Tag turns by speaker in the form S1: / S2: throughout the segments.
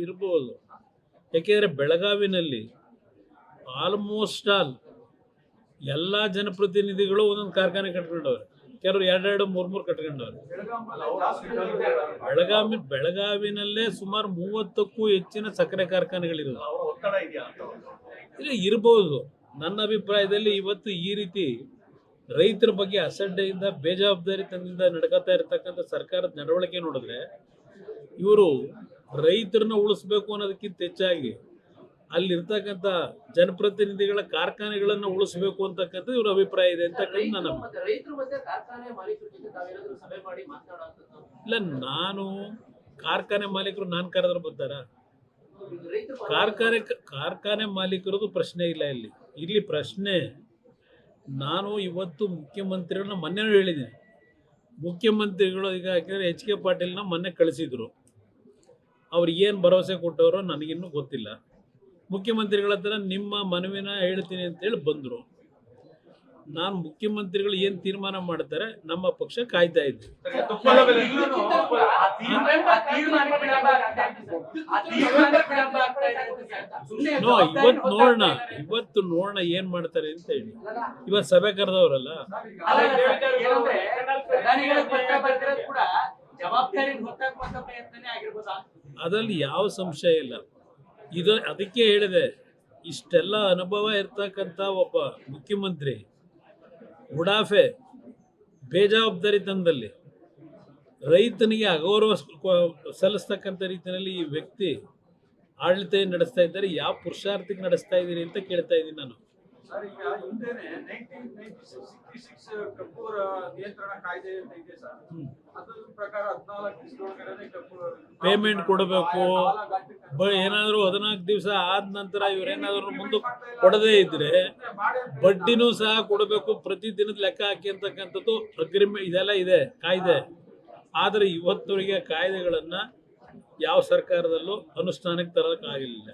S1: ಇರ್ಬೋದು. ಯಾಕೆಂದರೆ ಬೆಳಗಾವಿನಲ್ಲಿ almost all ಎಲ್ಲ ಜನಪ್ರತಿನಿಧಿಗಳು ಒಂದೊಂದು ಕಾರ್ಖಾನೆ ಕಟ್ಕೊಂಡವ್ರೆ. ಕೆಲವರು ಎರಡೆರಡು, ಮೂರು ಮೂರು ಕಟ್ಕೊಂಡವ್ರೆ. ಬೆಳಗಾವಿ, ಬೆಳಗಾವಿನಲ್ಲೇ ಸುಮಾರು ಮೂವತ್ತಕ್ಕೂ ಹೆಚ್ಚಿನ ಸಕ್ಕರೆ ಕಾರ್ಖಾನೆಗಳಿರೋದು ಇಲ್ಲ, ಇರ್ಬೋದು. ನನ್ನ ಅಭಿಪ್ರಾಯದಲ್ಲಿ ಇವತ್ತು ಈ ರೀತಿ ರೈತರ ಬಗ್ಗೆ ಅಸಡ್ಡೆಯಿಂದ ಬೇಜವಾಬ್ದಾರಿತನದಿಂದ ನಡ್ಕೋತಾ ಇರತಕ್ಕಂಥ ಸರ್ಕಾರದ ನಡವಳಿಕೆ ನೋಡಿದ್ರೆ ಇವರು ರೈತರನ್ನ ಉಳಿಸ್ಬೇಕು ಅನ್ನೋದಕ್ಕಿಂತ ಹೆಚ್ಚಾಗಿ ಅಲ್ಲಿರ್ತಕ್ಕಂಥ ಜನಪ್ರತಿನಿಧಿಗಳ ಕಾರ್ಖಾನೆಗಳನ್ನು ಉಳಿಸ್ಬೇಕು ಅಂತಕ್ಕಂಥದ್ದು ಇವ್ರ ಅಭಿಪ್ರಾಯ ಇದೆ ಅಂತಕ್ಕಂಥ ನನ್ನ ಇಲ್ಲ ನಾನು ಕಾರ್ಖಾನೆ ಮಾಲೀಕರು ನಾನು ಕರೆದ್ರೆ ಬರ್ತಾರ?
S2: ರೈತರು
S1: ಕಾರ್ಖಾನೆ ಕಾರ್ಖಾನೆ ಮಾಲೀಕರದು ಪ್ರಶ್ನೆ ಇಲ್ಲ ಇಲ್ಲಿ. ಇಲ್ಲಿ ಪ್ರಶ್ನೆ ನಾನು ಇವತ್ತು ಮುಖ್ಯಮಂತ್ರಿಗಳನ್ನ ಮೊನ್ನೆ ಹೇಳಿದ್ದೀನಿ ಮುಖ್ಯಮಂತ್ರಿಗಳು ಈಗ ಹಾಕಿದ್ರೆ ಎಚ್ ಕೆ ಪಾಟೀಲ್ನ ಮೊನ್ನೆ ಕಳಿಸಿದ್ರು. ಅವ್ರು ಏನು ಭರವಸೆ ಕೊಟ್ಟವರು ನನಗಿನ್ನೂ ಗೊತ್ತಿಲ್ಲ. ಮುಖ್ಯಮಂತ್ರಿಗಳ ಹತ್ರ ನಿಮ್ಮ ಮನವಿನ ಹೇಳ್ತೀನಿ ಅಂತೇಳಿ ಬಂದರು. ನಾನು ಮುಖ್ಯಮಂತ್ರಿಗಳು ಏನು ತೀರ್ಮಾನ ಮಾಡ್ತಾರೆ ನಮ್ಮ ಪಕ್ಷ ಕಾಯ್ತಾ ಇದ್ದೆ ನೋ ಇವತ್ತು ನೋಡೋಣ ಇವತ್ತು ನೋಡೋಣ ಏನು ಮಾಡ್ತಾರೆ ಅಂತ ಹೇಳಿ. ಇವತ್ತು ಸಭೆ ಕರೆದವ್ರಲ್ಲ.
S2: ಜವಾಬ್ದಾರಿ ಪ್ರಯತ್ನನೇ ಆಗಿರ್ಬೋದಾ?
S1: ಅದರಲ್ಲಿ ಯಾವ ಸಂಶಯ ಇಲ್ಲ. ಇದು ಅದಕ್ಕೆ ಹೇಳಿದೆ, ಇಷ್ಟೆಲ್ಲ ಅನುಭವ ಇರ್ತಕ್ಕಂಥ ಒಬ್ಬ ಮುಖ್ಯಮಂತ್ರಿ, ಉಡಾಫೆ ಬೇಜವಾಬ್ದಾರಿತನದಲ್ಲಿ ರೈತನಿಗೆ ಅಗೌರವ ಸಲ್ಲಿಸ್ತಕ್ಕಂಥ ರೀತಿಯಲ್ಲಿ ಈ ವ್ಯಕ್ತಿ ಆಡಳಿತ ನಡೆಸ್ತಾ ಇದ್ದಾರೆ. ಯಾವ ಪುರುಷಾರ್ಥಕ್ಕೆ ನಡೆಸ್ತಾ ಇದ್ದೀರಿ ಅಂತ ಕೇಳ್ತಾ ಇದ್ದೀನಿ ನಾನು.
S3: ಸರ್ ಈಗ ಹಿಂದೆನೆ ನೈನ್ಟೀನ್ ನೈನ್ಟಿ ಸಿಕ್ಸ್ಟಿ ಸಿಕ್ಸ್ ಕಪ್ಪೂರ ನಿಯಂತ್ರಣ ಕಾಯ್ದೆ ಅಂತ ಇದೆ ಸರ್.
S1: ಹ್ಮ್.
S3: ಅದ್ರ ಪ್ರಕಾರ ಹದಿನಾಲ್ಕು ದಿವಸದೊಳಗಡೆ ಕಪ್ಪೂರ
S1: ಪೇಮೆಂಟ್ ಕೊಡಬೇಕು. ಬ ಏನಾದರೂ ಹದಿನಾಲ್ಕು ದಿವಸ ಆದ ನಂತರ ಇವರೇನಾದರೂ ಮುಂದೆ ಕೊಡದೇ ಇದ್ರೆ ಬಡ್ಡಿನೂ ಸಹ ಕೊಡಬೇಕು. ಪ್ರತಿ ದಿನದ ಲೆಕ್ಕ ಹಾಕಿ ಅಂತಕ್ಕಂಥದ್ದು ಅಗ್ರಿಮೆಂಟ್ ಇದೆಲ್ಲ ಇದೆ ಕಾಯ್ದೆ. ಆದರೆ ಇವತ್ತವರಿಗೆ ಕಾಯ್ದೆಗಳನ್ನು ಯಾವ ಸರ್ಕಾರದಲ್ಲೂ ಅನುಷ್ಠಾನಕ್ಕೆ ತರೋಕ್ಕಾಗಲಿಲ್ಲ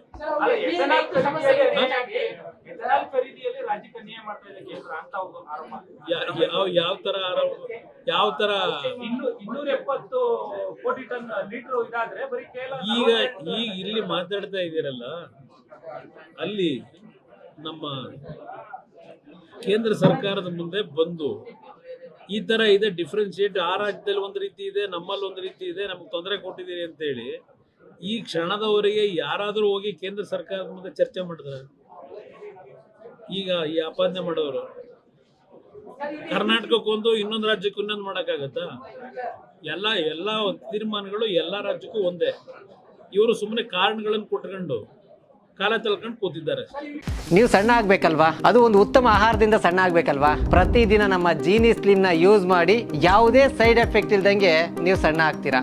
S1: ಯಾವ ಆರೋಪ ಯಾವ ತರ
S4: ಇನ್ನು ಇನ್ನೂರ ಎಪ್ಪತ್ತು ಕೋಟಿ ಟನ್ ಲೀಟರ್ ಇದಾದ್ರೆ ಬರೀ ಕೇವಲ
S1: ಈಗ ಈಗ ಇಲ್ಲಿ ಮಾತಾಡ್ತಾ ಇದ್ದೀರಲ್ಲ ಅಲ್ಲಿ ನಮ್ಮ ಕೇಂದ್ರ ಸರ್ಕಾರದ ಮುಂದೆ ಬಂದು ಈ ತರ ಇದೆ ಡಿಫ್ರೆನ್ಸಿಯೇಟ್ ಆ ರಾಜ್ಯದಲ್ಲಿ ಒಂದು ರೀತಿ ಇದೆ ನಮ್ಮಲ್ಲಿ ಒಂದು ರೀತಿ ಇದೆ ನಮ್ಗೆ ತೊಂದರೆ ಕೊಟ್ಟಿದ್ದೀರಿ ಅಂತೇಳಿ ಈ ಕ್ಷಣದವರೆಗೆ ಯಾರಾದರೂ ಹೋಗಿ ಕೇಂದ್ರ ಸರ್ಕಾರದ ಮುಂದೆ ಚರ್ಚೆ ಮಾಡಿದ್ರೆ ಈಗ ಈ ಆಪಾದನೆ ಮಾಡೋರು ಕರ್ನಾಟಕಕ್ಕೊಂದು ಇನ್ನೊಂದು ರಾಜ್ಯಕ್ಕೂ ಇನ್ನೊಂದು ಮಾಡೋಕ್ಕಾಗತ್ತಾ? ಎಲ್ಲ ಎಲ್ಲ ತೀರ್ಮಾನಗಳು ಎಲ್ಲ ರಾಜ್ಯಕ್ಕೂ ಒಂದೇ. ಇವರು ಸುಮ್ಮನೆ ಕಾರಣಗಳನ್ನು ಕೊಟ್ಕೊಂಡು ಕಾಲ ತಳ್ಕೊಂಡು ಕೂತಿದ್ದಾರೆ.
S5: ನೀವು ಸಣ್ಣ ಆಗ್ಬೇಕಲ್ವಾ? ಅದು ಒಂದು ಉತ್ತಮ ಆಹಾರದಿಂದ ಸಣ್ಣ ಆಗ್ಬೇಕಲ್ವಾ? ಪ್ರತಿದಿನ ನಮ್ಮ ಜೀನಿ ಸ್ಲಿಮ್ನ ಯೂಸ್ ಮಾಡಿ ಯಾವುದೇ ಸೈಡ್ ಎಫೆಕ್ಟ್ ಇಲ್ದಂಗೆ ನೀವು ಸಣ್ಣ ಆಗ್ತೀರಾ?